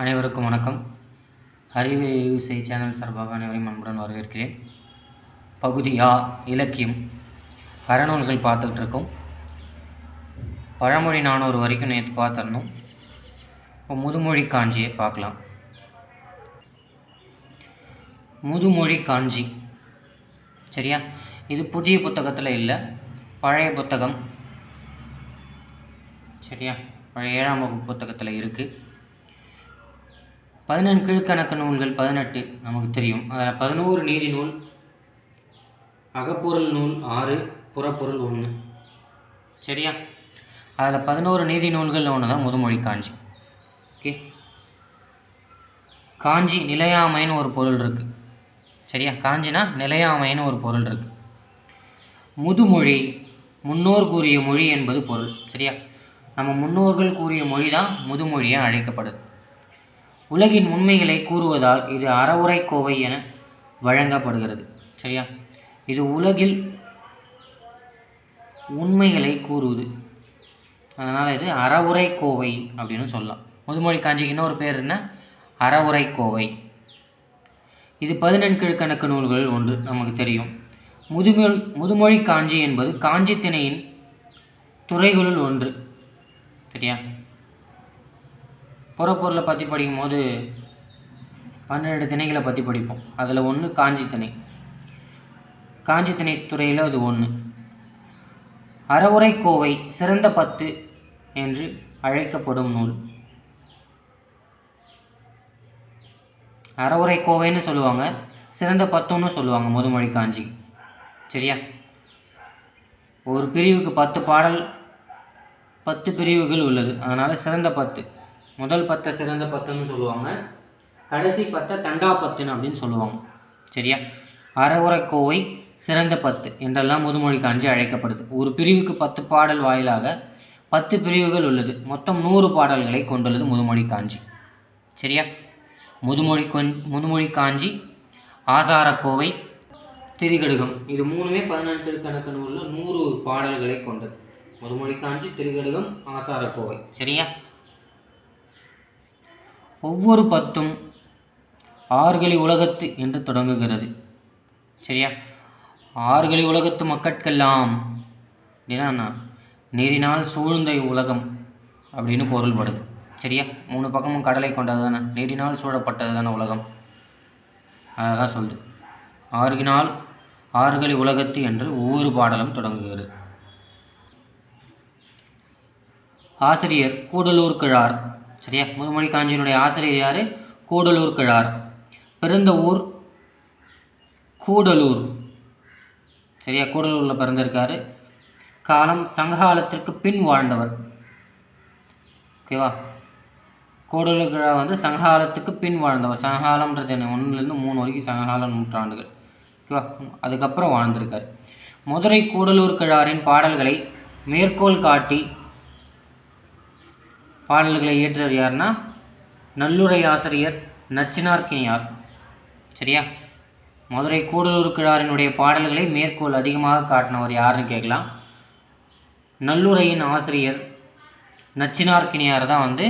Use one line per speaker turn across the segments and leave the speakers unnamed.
அனைவருக்கும் வணக்கம். அறிவை எரிவு செய் சேனல் சார்பாக அனைவரையும் அன்புடன் வரவேற்கிறேன். பகுதி ஆ இலக்கியம். அறநூல்கள் பார்த்துக்கிட்டு இருக்கோம் பழமொழி நானூறு வரைக்கும் நேற்று பார்த்துடணும். இப்போ முதுமொழி காஞ்சியை பார்க்கலாம். முதுமொழி காஞ்சி. சரியா? இது புதிய புத்தகத்தில் இல்லை. பழைய புத்தகம். சரியா? பழைய ஏழாம் வகுப்பு புத்தகத்தில் இருக்குது பதினெண் கீழ்கணக்கு நூல்கள் பதினெட்டு நமக்கு தெரியும். அதில் பதினோரு நீதி நூல் அகப்பொருள் நூல் ஆறு புறப்பொருள் ஒன்று சரியா? அதில் பதினோரு நீதி நூல்கள் ஒன்று தான் முதுமொழி காஞ்சி. ஓகே? காஞ்சி நிலையாமைன்னு ஒரு பொருள் இருக்குது சரியா? காஞ்சினா நிலையாமைன்னு ஒரு பொருள் இருக்குது முதுமொழி முன்னோர் கூறிய மொழி என்பது பொருள். சரியா? நம்ம முன்னோர்கள் கூறிய மொழி தான் முதுமொழியாக அழைக்கப்படுது. உலகின் உண்மைகளை கூறுவதால் இது அறவுரை கோவை என வழங்கப்படுகிறது. சரியா? இது உலகில் உண்மைகளை கூறுவது அதனால் இது அறவுரை கோவை அப்படின்னு சொல்லலாம். முதுமொழி காஞ்சிக்கு இன்னொரு பேர் என்ன? அறவுரை கோவை. இது பதினெண்கிழக்கணக்கு நூல்கள் ஒன்று நமக்கு தெரியும். முதுமொழி முதுமொழி காஞ்சி என்பது காஞ்சி திணையின் துறைகளுள் ஒன்று. சரியா? புறப்பொருளை பற்றி படிக்கும்போது பன்னெண்டு திணைகளை பற்றி படிப்போம். அதில் ஒன்று காஞ்சி திணை. காஞ்சி திணை துறையில் அது ஒன்று அறவுரை கோவை சிறந்த பத்து என்று அழைக்கப்படும் நூல். அறவுரை கோவைன்னு சொல்லுவாங்க சிறந்த பத்துன்னு சொல்லுவாங்க முதுமொழி காஞ்சி. சரியா? ஒரு பிரிவுக்கு பத்து பாடல் பத்து பிரிவுகள் உள்ளது. அதனால் சிறந்த பத்து. முதல் பத்தை சிறந்த பத்துன்னு சொல்லுவாங்க. கடைசி பத்தை தண்டா பத்துன்னு அப்படின்னு சொல்லுவாங்க. சரியா? அறவுரை கோவை சிறந்த பத்து என்றெல்லாம் முதுமொழி காஞ்சி அழைக்கப்படுது. ஒரு பிரிவுக்கு பத்து பாடல் வாயிலாக பத்து பிரிவுகள் உள்ளது. மொத்தம் நூறு பாடல்களை கொண்டுள்ளது முதுமொழி காஞ்சி சரியா? முதுமொழி கொஞ் முதுமொழி காஞ்சி ஆசாரக்கோவை திரிகடுகம். இது மூணுமே பதினெட்டு கணக்கு நூலில் நூறு பாடல்களை கொண்டது. முதுமொழி காஞ்சி திரிகடுகம் ஆசாரக்கோவை சரியா? ஒவ்வொரு பத்தும் ஆறுகளி உலகத்து என்று தொடங்குகிறது. சரியா? ஆறுகளி உலகத்து மக்கட்கெல்லாம் அப்படின்னா நீரினால் சூழ்ந்த உலகம் அப்படின்னு பொருள்படுது. சரியா? மூணு பக்கமும் கடலை கொண்டது தானே நீரினால் சூழப்பட்டது தானே உலகம்? அதை தான் சொல்லுது. ஆறுகினால் ஆறுகளி உலகத்து என்று ஒவ்வொரு பாடலும் தொடங்குகிறது. ஆசிரியர் கூடலூர் கிழார் சரியா? முதுமொழி காஞ்சியினுடைய ஆசிரியர் யார்? கூடலூர் கிழார். பிறந்த ஊர் கூடலூர். சரியா? கூடலூரில் பிறந்திருக்காரு. காலம் சங்ககாலத்திற்கு பின் வாழ்ந்தவர். ஓகேவா கூடலூர் கிழார் வந்து சங்ககாலத்துக்கு பின் வாழ்ந்தவர். சங்ககாலம்ன்றது என்ன? ஒன்றுலேருந்து மூணு வரைக்கும் சங்ககால நூற்றாண்டுகள். ஓகேவா அதுக்கப்புறம் வாழ்ந்திருக்கார். மதுரை கூடலூர் கிழாரின் பாடல்களை மேற்கோள் காட்டி பாடல்களை இயற்றவர் யாருன்னா நல்லுரை ஆசிரியர் நச்சினார்கினியார் சரியா? மதுரை கூடலூர் கிழாரினுடைய பாடல்களை மேற்கோள் அதிகமாக காட்டினவர் யாருன்னு கேட்கலாம். நல்லுரையின் ஆசிரியர் நச்சினார்கினியார் தான் வந்து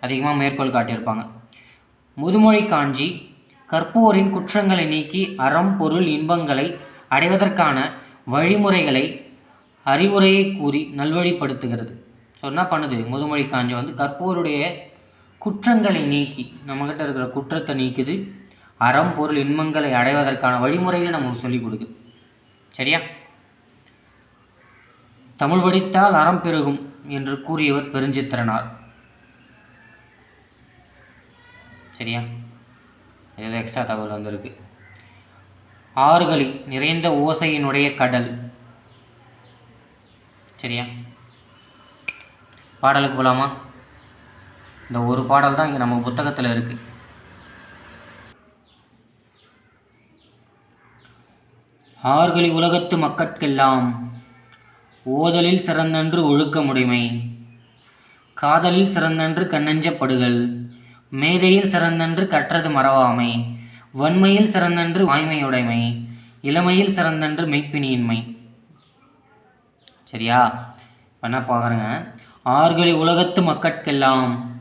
அதிகமாக மேற்கோள் காட்டியிருப்பாங்க. முதுமொழி காஞ்சி கற்போரின் குற்றங்களை நீக்கி அறம் பொருள் இன்பங்களை அடைவதற்கான வழிமுறைகளை அறிவுரையை கூறி நல்வழிப்படுத்துகிறது. ஸோ என்ன பண்ணுது? முதுமொழி காஞ்சி வந்து கற்போருடைய குற்றங்களை நீக்கி நம்மக்கிட்ட இருக்கிற குற்றத்தை நீக்குது. அறம் பொருள் இன்பங்களை அடைவதற்கான வழிமுறைகளை நமக்கு சொல்லிக் கொடுக்குது. சரியா? தமிழ் படித்தால் அறம் பெருகும் என்று கூறியவர் பெருஞ்சித்திரனார். சரியா? ஏதோ எக்ஸ்ட்ரா தகவல் வந்திருக்கு. ஆறுகளில் நிறைந்த ஓசையினுடைய கடல். சரியா? பாடலுக்கு போகலாமா இந்த ஒரு பாடல் தான் இங்கே நம்ம புத்தகத்தில் இருக்குது ஆர்கலி உலகத்து மக்கட்கெல்லாம் ஓதலில் சிறந்தன்று ஒழுக்கமுடைமை காதலில் சிறந்தன்று கண்ணஞ்சப்படுதல் மேதையில் சிறந்தன்று கற்றது மறவாமை வன்மையில் சிறந்தன்று வாய்மையுடைமை இளமையில் சிறந்தன்று மெய்ப்பினியின்மை சரியா? இப்போ என்ன பார்க்குறேங்க? ஆறுகளை உலகத்து மக்கட்கெல்லாம்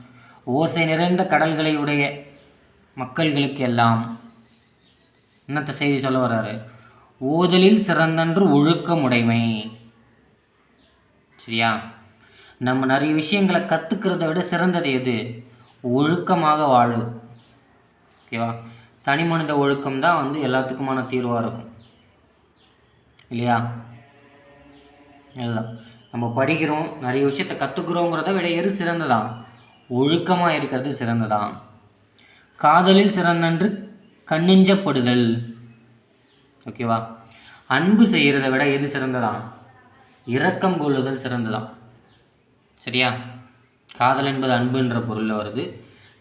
ஓசை நிறைந்த கடல்களை உடைய மக்கள்களுக்கு எல்லாம் என்னத்த செய்தி சொல்ல வர்றாரு? ஓதலில் சிறந்தன்று ஒழுக்கமுடைமை சரியா? நம்ம நிறைய விஷயங்களை கற்றுக்கிறத விட சிறந்தது எது? ஒழுக்கமாக வாழு. ஓகேவா? தனி மனித ஒழுக்கம் தான் வந்து எல்லாத்துக்குமான தீர்வாக இருக்கும். இல்லையா? அதுதான் நம்ம படிக்கிறோம் நிறைய விஷயத்தை கற்றுக்குறோங்கிறத விட எது சிறந்ததான் ஒழுக்கமாக இருக்கிறது சிறந்ததான் காதலில் சிறந்தன்று கண்ணெஞ்சப்படுதல். ஓகேவா அன்பு செய்கிறத விட எது சிறந்ததான் இரக்கம் கொள்ளுதல் சிறந்ததான் சரியா? காதல் என்பது அன்புன்ற பொருளில் வருது.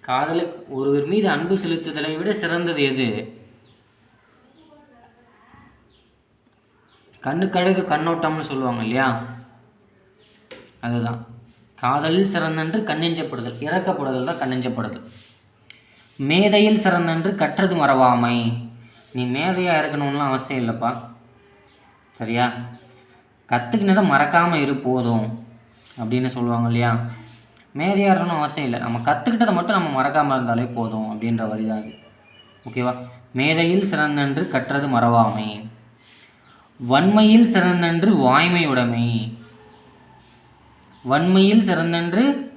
காதலை ஒருவர் மீது அன்பு செலுத்துதலை விட சிறந்தது எது? கண்ணுக்கழகு கண்ணோட்டம்னு சொல்லுவாங்க இல்லையா? அதுதான். காதலில் சிறந்தன்று கண்ணெஞ்சப்படுதல். இறக்கப்படுதல் தான் கண்ணெஞ்சப்படுதல். மேதையில் சிறந்தன்று கற்றது மறவாமை. நீ மேதையாக இருக்கணும்லாம் அவசியம் இல்லைப்பா. சரியா? கற்றுக்கினதை மறக்காமல் இரு போதும். அப்படின்னு சொல்லுவாங்க இல்லையா? மேதையாக இருக்கணும் அவசியம் இல்லை. நம்ம கற்றுக்கிட்டதை மட்டும் நம்ம மறக்காமல் இருந்தாலே போதும் அப்படின்ற வரி தான் இது. ஓகேவா மேதையில் சிறந்தன்று கற்றது மறவாமை. வன்மையில் சிறந்தன்று வாய்மை உடைமை. வன்மையில் சிறந்தன்று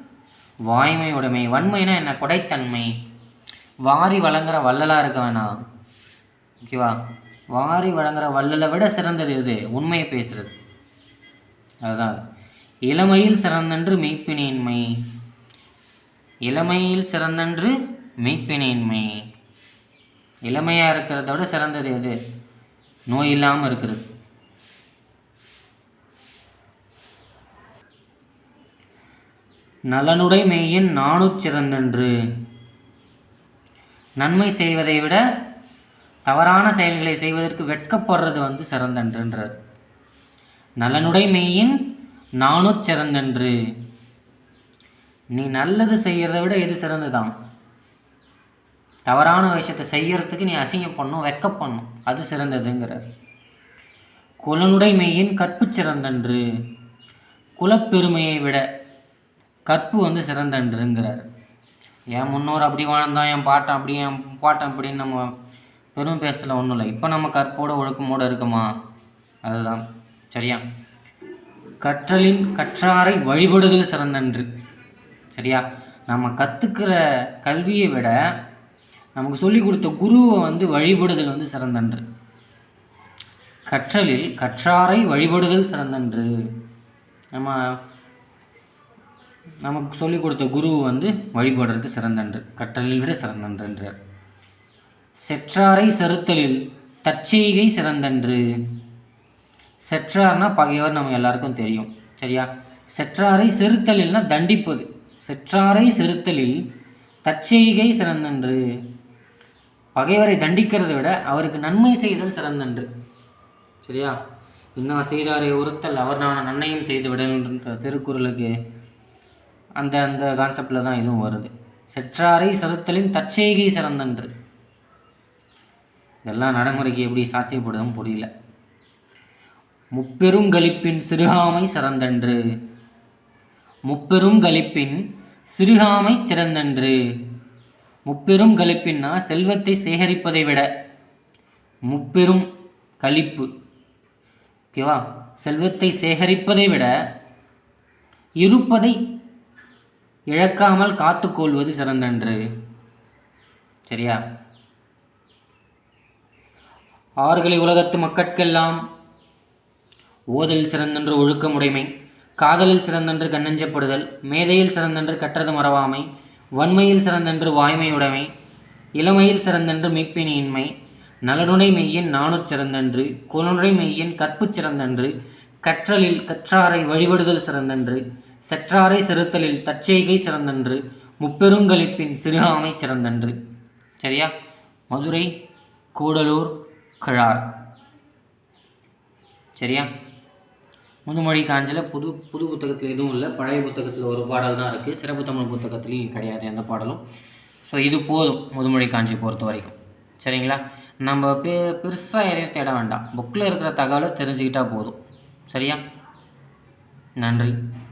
வாய்மை உடைமை வன்மைனா என்ன? கொடைத்தன்மை. வாரி வழங்குற வள்ளலாக இருக்க வேணாம் ஓகேவா வாரி வழங்குற வள்ளலை விட சிறந்தது இது உண்மையை பேசுறது. அதுதான். இளமையில் சிறந்தன்று மெய்ப்பினின்மை. இளமையில் சிறந்தன்று மெய்ப்பினின்மை. இளமையாக இருக்கிறத விட சிறந்தது எது? நோய் இல்லாமல் இருக்கிறது. நலனுடை மெய்யின் நாணுச் சிறந்தன்று. நன்மை செய்வதை விட தவறான செயல்களை செய்வதற்கு வெட்கப்படுறது வந்து சிறந்தன்றுன்றார். நலனுடை மெய்யின் நாணுச் சிறந்தன்று. நீ நல்லது செய்கிறத விட எது சிறந்துதான்? தவறான விஷயத்தை செய்யறதுக்கு நீ அசிங்கம் பண்ணும் வெக்க பண்ணும். அது சிறந்ததுங்கிறார். குலனுடை மெய்யின் கற்பு சிறந்தன்று. குலப்பெருமையை விட கற்பு வந்து சிறந்தன்றுங்கிறார். என் முன்னோர் அப்படி வாழ்ந்தான் என் பாட்டன் அப்படி என் பாட்டன் அப்படின்னு நம்ம பெரும் பேசல ஒன்றும் இல்லை. இப்போ நம்ம கற்போட ஒழுக்கமோடு இருக்கோமா? அதுதான். சரியா? கற்றலின் கற்றாரை வழிபடுதல் சிறந்தன்று. சரியா? நம்ம கற்றுக்கிற கல்வியை விட நமக்கு சொல்லிக் கொடுத்த குருவை வந்து வழிபடுதல் வந்து சிறந்தன்று. கற்றலில் கற்றாரை வழிபடுதல் சிறந்தன்று. நம்ம நமக்கு சொல்லிக் கொடுத்த குரு வந்து வழிபடுறது சிறந்தன்று கற்றலில் விட சிறந்தன்றுன்றார் செற்றாரை செருத்தலில் தற்செய்கை சிறந்தன்று. செற்றார்னா பகைவர் நம்ம எல்லாருக்கும் தெரியும் சரியா? செற்றாரை செருத்தலில்னா தண்டிப்பது. செற்றாரை செருத்தலில் தற்செய்கை சிறந்தன்று. பகைவரை தண்டிக்கிறதை விட அவருக்கு நன்மை செய்தல் சிறந்தன்று சரியா? இன்னா செய்தாரை ஒருத்தல் அவர் நான் நன்மையும் செய்து விடன்ற திருக்குறளுக்கு அந்த அந்த கான்செப்டில் தான் இதுவும் வருது. செற்றாரை சிறுத்தலின் தற்செய்கை சிறந்தன்று. இதெல்லாம் நடைமுறைக்கு எப்படி சாத்தியப்படுதுன்னு புரியல. முப்பெருங்களிப்பின் சிறுகாமை சிறந்தன்று. முப்பெருங்களிப்பின் சிறுகாமை சிறந்தன்று. முப்பெரும் களிப்பின்னா செல்வத்தை சேகரிப்பதை விட முப்பெரும் களிப்பு ஓகேவா? செல்வத்தை சேகரிப்பதை விட இருப்பதை இழக்காமல் காத்துக்கொள்வது சிறந்தன்று. சரியா? ஆறுகளை உலகத்து மக்கட்கெல்லாம் ஓதலில் சிறந்தன்று ஒழுக்கமுடைமை காதலில் சிறந்தன்று கண்ணஞ்சப்படுதல் மேதையில் சிறந்தன்று கற்றது மறவாமை வன்மையில் சிறந்தன்று வாய்மையுடைமை இளமையில் சிறந்தன்று மெய்ப்பினியின்மை நலனுடை மெய்யின் நாணுச் சிறந்தன்று குலனுடை மெய்யின் கற்புச் சிறந்தன்று கற்றலில் கற்றாரை வழிபடுதல் சிறந்தன்று செற்றாரை சிறுத்தலில் தற்செய்கை சிறந்தன்று முப்பெருங்களிப்பின் சிறுகாமை சிறந்தன்று. சரியா? மதுரை கூடலூர் கிழார். சரியா? முதுமொழி காஞ்சில் புது புது புத்தகத்தில் எதுவும் இல்லை. பழைய புத்தகத்தில் ஒரு பாடல் தான் இருக்குது சிறப்பு தமிழ் புத்தகத்துலேயும் கிடையாது எந்த பாடலும். ஸோ இது போதும் முதுமொழி காஞ்சி பொறுத்த வரைக்கும். சரிங்களா? நம்ம பெ பெருசாக எதையும் தேட வேண்டாம். புக்கில் இருக்கிற தகவலை தெரிஞ்சுக்கிட்டால் போதும். சரியா? நன்றி.